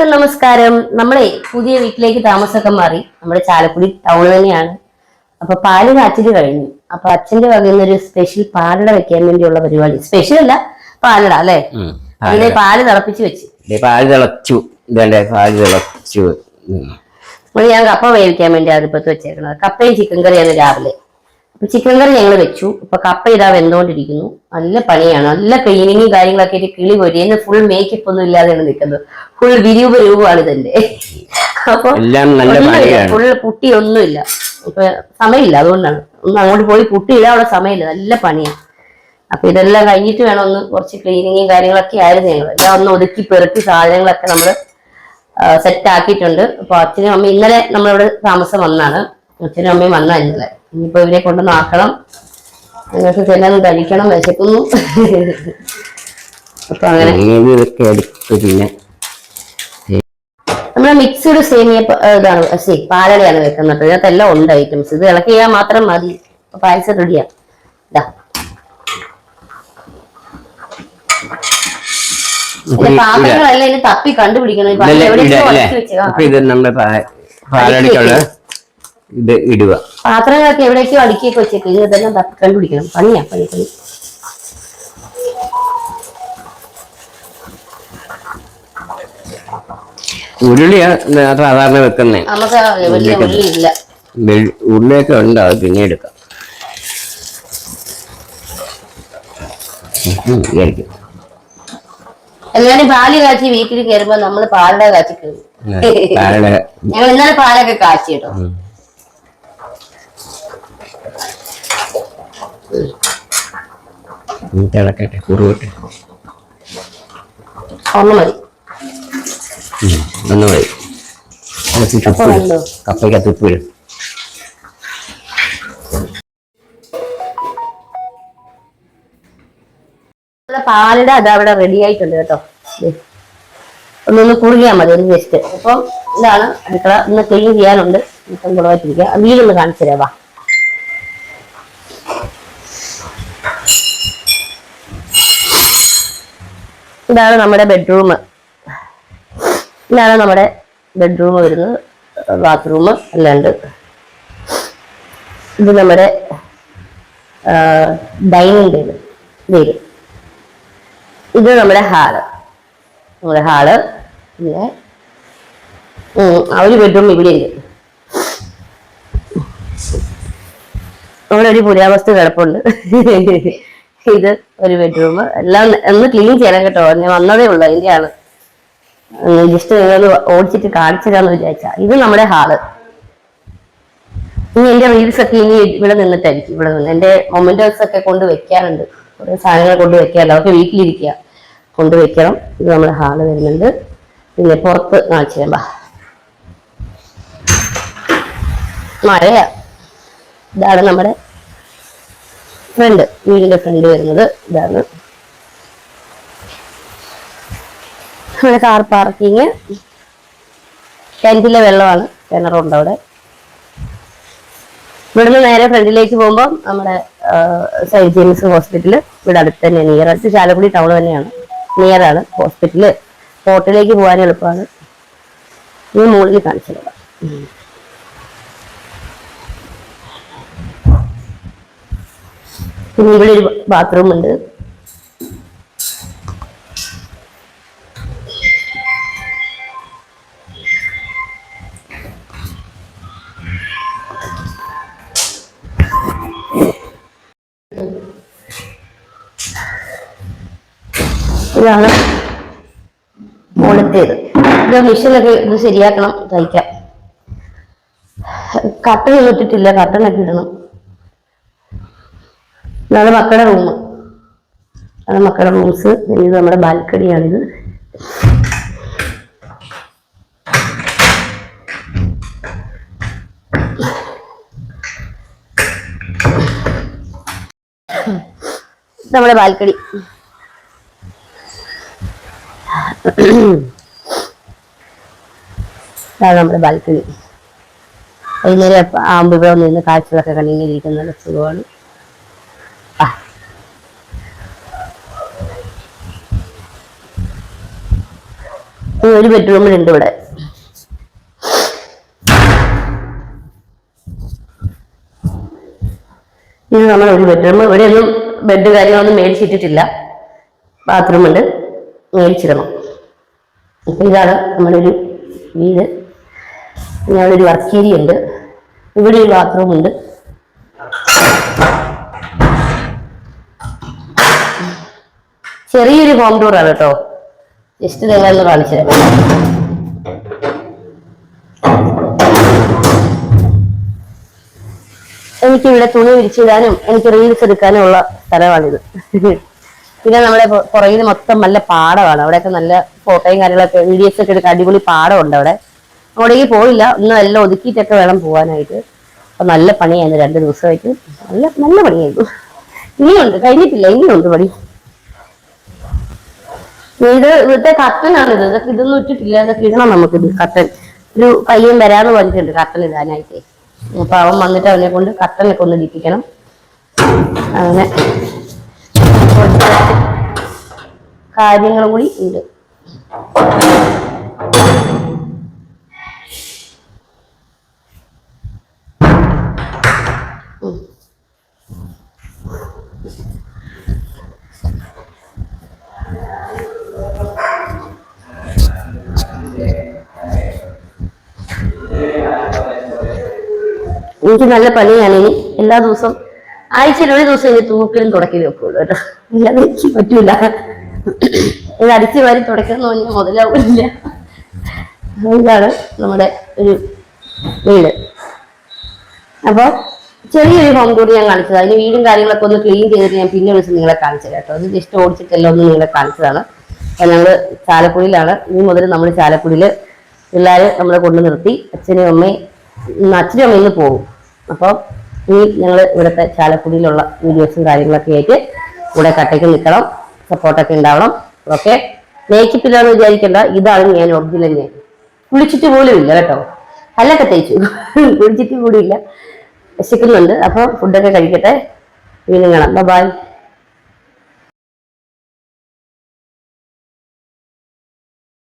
എല്ലാവർക്കും നമസ്കാരം. നമ്മളെ പുതിയ വീട്ടിലേക്ക് താമസമൊക്കെ മാറി. നമ്മുടെ ചാലക്കുടി ടൗൺ തന്നെയാണ്. അപ്പൊ പാൽ കാച്ചിൽ കഴിഞ്ഞു. അപ്പൊ അച്ഛന്റെ വകയിൽ നിന്ന് ഒരു സ്പെഷ്യൽ പാലട വെക്കാൻ വേണ്ടിയുള്ള പരിപാടി. സ്പെഷ്യൽ അല്ല പാലട അല്ലെ? ഉം. അതിനെ പാൽ തിളപ്പിച്ച് വെച്ച്. പാൽ തിളച്ചു. പാൽ തിളച്ചു. ഞാൻ കപ്പ വേവിക്കാൻ വേണ്ടി അതിപ്പത്ത് വെച്ചേക്കണത്. കപ്പയും ചിക്കൻ കറിയാണ് രാവിലെ. ചിക്കൻ കറി ഞങ്ങൾ വെച്ചു. ഇപ്പൊ കപ്പ ഇതാ വെന്തോണ്ടിരിക്കുന്നു. നല്ല പണിയാണ്. നല്ല ക്ലീനിങ്ങും കാര്യങ്ങളൊക്കെ ആയിട്ട് കിളി പൊരിയുന്ന ഫുൾ മേക്കപ്പ് ഒന്നും ഇല്ലാതെയാണ് നിൽക്കുന്നത്. ഫുൾ വിരൂപ രൂപമാണ് ഇതിന്റെ. അപ്പൊ ഫുൾ പുട്ടി ഒന്നുമില്ല ഇപ്പൊ സമയമില്ല. അതുകൊണ്ടാണ്. ഒന്ന് അങ്ങോട്ട് പോയി പുട്ടി അവിടെ സമയമില്ല. നല്ല പണിയാണ് അപ്പൊ ഇതെല്ലാം കഴിഞ്ഞിട്ട് വേണം ഒന്ന് കുറച്ച് ക്ലീനിങ്ങും കാര്യങ്ങളൊക്കെ ആയിരുന്നു ഞങ്ങൾ എല്ലാം ഒന്ന് ഒതുക്കി പെറുക്കി സാധനങ്ങളൊക്കെ നമ്മൾ സെറ്റ് ആക്കിയിട്ടുണ്ട്. അപ്പൊ അച്ഛനും അമ്മ ഇന്നലെ നമ്മളിവിടെ താമസം വന്നാണ്. അച്ഛനും അമ്മയും വന്ന കഴിഞ്ഞത് ഇനിയിപ്പോ ഇവരെ കൊണ്ടൊന്ന് ആക്കണം. നിങ്ങൾക്ക് ചെല്ലാൻ കഴിക്കണം വിശക്കുന്നു. അപ്പൊ അങ്ങനെ. പിന്നെ നമ്മൾ മിക്സ്ഡ് സേമിയ ഇതാണ് സി പാലടയാണ് വെക്കുന്നത് ഇതിനകത്തെല്ലാം ഉണ്ട് ഐറ്റംസ് ഇത് ഇളക്കി ചെയ്യാൻ മാത്രം മതി. പായസം റെഡിയാ ഇതാ പാത്രങ്ങളെല്ലാം തപ്പി കണ്ടുപിടിക്കണം. ഇത് ഇടുക. പാത്രങ്ങളൊക്കെ എവിടേക്കോ അടുക്കിയൊക്കെ വെച്ചേക്ക്. ഇതെല്ലാം കണ്ടുപിടിക്കണം. പണിയാ പണി പണി. ഉരുളിയാ സാധാരണ വെക്കുന്നേ. ഉരുളിയൊക്കെ ഉണ്ട്. അത് പിന്നെ എടുക്കാം. എല്ലാരും പാൽ കാച്ചി വീട്ടിൽ കയറുമ്പോ നമ്മൾ പാലട കാച്ചി കയറും ഞങ്ങൾ ഇന്നലെ പാലൊക്കെ കാച്ചി കേട്ടോ തിളക്കട്ടെ കുറുവട്ടെ. ഒന്ന് മതി. ഒന്ന് മതി. കുറച്ച് കപ്പ തുപ്പ് വെന്തോ? കപ്പയ്ക്കകത്ത് ഉപ്പ് ഇടും. നമ്മുടെ പാലട അത് അവിടെ റെഡി ആയിട്ടുണ്ട് കേട്ടോ. ഒന്നൊന്ന് കുറുകിയാൽ മതി ഒന്ന് ജസ്റ്റ് അപ്പം ഇതാണ് അടുക്കള. ഒന്ന് ക്ലീൻ ചെയ്യാനുണ്ട്. ഇപ്പം കുറവായിട്ടിരിക്കുക. വീടൊന്ന് കാണിച്ചു തരാം ഇതാണ് നമ്മുടെ ബെഡ്റൂം ഇതാണ് നമ്മുടെ ബെഡ്റൂം വരുന്നത്. ബാത്റൂം അല്ലാണ്ട്. ഇത് നമ്മുടെ ഡൈനിങ് ടേബിൾ വീട് ഇത് നമ്മുടെ ഹാൾ നമ്മുടെ ഹാൾ പിന്നെ ഒരു ബെഡ്റൂം ഇവിടെ ഉണ്ട് അവിടെ ഒരു പുരാവസ്തു കിടപ്പുണ്ട്. ഇത് ഒരു ബെഡ്റൂം എല്ലാം ഒന്ന് ക്ലീൻ ചെയ്യണം കേട്ടോ. ഞാൻ വന്നതേ ഉള്ളൂ അതിന്റെയാണ്. ജസ്റ്റ് നിങ്ങൾ ഓടിച്ചിട്ട് കാണിച്ചതാന്ന് വിചാരിച്ച. ഇത് നമ്മുടെ ഹാൾ. ഇനി എന്റെ റീൽസ് ഒക്കെ ഇനി ഇവിടെ നിന്നിട്ടായിരിക്കും. ഇവിടെ നിന്ന് എന്റെ മൊമെന്റോസ് ഒക്കെ കൊണ്ട് വെക്കാറുണ്ട്. കുറെ സാധനങ്ങൾ കൊണ്ട് വെക്കാറുണ്ട്. അതൊക്കെ വീട്ടിലിരിക്കുക. കൊണ്ട് വെക്കണം. ഇത് നമ്മുടെ ഹാൾ വരുന്നുണ്ട്. പിന്നെ പുറത്ത് കാണിച്ചു തരാം. മഴയാ. ഇതാണ് നമ്മുടെ ഫ്രണ്ട് വീടിന്റെ ഫ്രണ്ട് വരുന്നത് ഇതാണ്. നമ്മുടെ കാർ പാർക്കിങ്. കിണറ്റിലെ വെള്ളമാണ് കിണറുണ്ട് അവിടെ. ഇവിടുന്ന് നേരെ ഫ്രണ്ടിലേക്ക് പോകുമ്പോൾ നമ്മുടെ സെയിന്റ് ജെയിംസ് ഹോസ്പിറ്റൽ ഇവിടെ അടുത്ത് തന്നെ നിയർ അടുത്ത് ചാലക്കുടി ടൗൺ തന്നെയാണ്. നിയർ ആണ് ഹോസ്പിറ്റൽ. ഹോട്ടലിലേക്ക് പോകാൻ എളുപ്പമാണ്. ഈ മുകളിൽ കാണിച്ചു തരാം. പിന്നെ ഇവിടെ ഒരു ബാത്റൂം ഉണ്ട്. ഇതാണ് മുകളിലത്തേത് ഇത്. മിഷനൊക്കെ ഇത് ശരിയാക്കണം തയ്ക്കാം. കട്ടൺ ഇട്ടിട്ടില്ല കട്ടണൊക്കെ ഇടണം. ഇതാണ് മക്കളുടെ റൂം അതാണ് മക്കളുടെ റൂംസ് ഇത് നമ്മുടെ ബാൽക്കണിയാണിത്. നമ്മുടെ ബാൽക്കണി. ഇതാണ് നമ്മുടെ ബാൽക്കണി. വൈകുന്നേരം ആകുമ്പോൾ ഇവിടെ കാഴ്ചകളൊക്കെ കണ്ടിങ്ങനെ നല്ല സുഖമാണ്. ഒരു ബെഡ്റൂമിലുണ്ട് ഇവിടെ. ഇത് നമ്മൾ ഒരു ബെഡ്റൂം ഇവിടെ ഒന്നും ബെഡ് കാര്യങ്ങളൊന്നും മേടിച്ചിട്ടിട്ടില്ല. ബാത്റൂം ഉണ്ട്. മേടിച്ചിടണം. അപ്പൊ ഇതാണ് നമ്മുടെ ഒരു വീട്. ഞങ്ങളുടെ ഒരു വർക്ക് ഏരിയ ഉണ്ട്. ഇവിടെ ഒരു ബാത്റൂം ഉണ്ട്. ചെറിയൊരു ഹോം ടൂറാണ് കേട്ടോ. ജസ്റ്റ് നിങ്ങളൊന്ന് കാണിച്ചു തരാം. എനിക്ക് ഇവിടെ തുണി വിരിച്ചിടാനും എനിക്ക് റീൽസ് എടുക്കാനും ഉള്ള സ്ഥലമാണിത്. പിന്നെ നമ്മുടെ പുറകിൽ മൊത്തം നല്ല പാടമാണ്. അവിടെയൊക്കെ നല്ല ഫോട്ടോയും കാര്യങ്ങളൊക്കെ വീഡിയോസ് ഒക്കെ എടുക്കാൻ അടിപൊളി പാടമുണ്ട് അവിടെ. അവിടേക്ക് പോയില്ല. ഒന്ന് നല്ല ഒതുക്കിയിട്ടൊക്കെ വേണം പോകാനായിട്ട് അപ്പൊ നല്ല പണിയായിരുന്നു രണ്ട് ദിവസമായിട്ട്. നല്ല നല്ല പണിയായിരുന്നു. ഇനിയുണ്ട്. കഴിഞ്ഞിട്ടില്ല. ഇനിയുണ്ട് പണി. ഇത് ഇവിടുത്തെ കട്ടനാണ് ഇത്. ഇതൊക്കെ ഇതൊന്നും ഇട്ടിട്ടില്ല. ഇതൊക്കെ ഇടണം നമുക്കിത്. കട്ടൻ. ഒരു പയ്യൻ വരാന്ന് പറഞ്ഞിട്ടുണ്ട് കട്ടൻ ഇടാനായിട്ട്. അപ്പൊ അവൻ വന്നിട്ട് അവനെ കൊണ്ട് കട്ടനൊക്കെ ഒന്ന് ഇടിപ്പിക്കണം. അങ്ങനെ. കാര്യങ്ങളും കൂടി ഉണ്ട്. എനിക്ക് നല്ല പണിയാണ് ഇനി. എല്ലാ ദിവസവും ആഴ്ചയിൽ ഒരു ദിവസം ഇനി തൂക്കലും തുടക്കി ഒക്കെ കേട്ടോ. ഇല്ലാതെ എനിക്ക് പറ്റൂല. ഇത് അടിച്ചു വാരി തുടക്കണം പറഞ്ഞാൽ മുതലാവില്ല. ഇതാണ് നമ്മുടെ ഒരു വീട്. അപ്പൊ ചെറിയൊരു ഹോം ടൂർ ഞാൻ കാണിച്ചത്. അതിന് വീടും കാര്യങ്ങളൊക്കെ ഒന്ന് ക്ലീൻ ചെയ്തിട്ട് ഞാൻ പിന്നെ ദിവസം നിങ്ങളെ കാണിച്ചത് കേട്ടോ. അത് ജസ്റ്റ് ഓടിച്ചിട്ടെല്ലാം ഒന്ന് നിങ്ങളെ കാണിച്ചതാണ്. അപ്പൊ ഞങ്ങൾ ചാലക്കുടിയിലാണ്. ഇനി മുതൽ നമ്മൾ ചാലക്കുടിയിൽ പിള്ളേർ നമ്മളെ കൊണ്ടു നിർത്തി അച്ഛനും അമ്മയും അച്ഛനും അമ്മയും ഇന്ന് പോകും. അപ്പോൾ ഇനി ഞങ്ങൾ ഇവിടുത്തെ ചാലക്കുടിയിലുള്ള വീഡിയോസും കാര്യങ്ങളൊക്കെ ആയിട്ട് ഇവിടെ കട്ടയ്ക്ക് നിൽക്കണം സപ്പോർട്ടൊക്കെ ഉണ്ടാവണം. ഓക്കെ നെയ്ക്കിപ്പില്ലാന്ന് വിചാരിക്കേണ്ട. ഇതാണ് ഞാൻ ഒറിജിനൽ ഞാൻ. കുളിച്ചിട്ട് പോലും ഇല്ല കേട്ടോ. അല്ലൊക്കെ തേച്ചു. കുളിച്ചിട്ട് കൂടിയില്ല വിശക്കുന്നുണ്ട്. അപ്പോൾ ഫുഡൊക്കെ കഴിക്കട്ടെ. വീണ്ടും കാണാം. ബൈ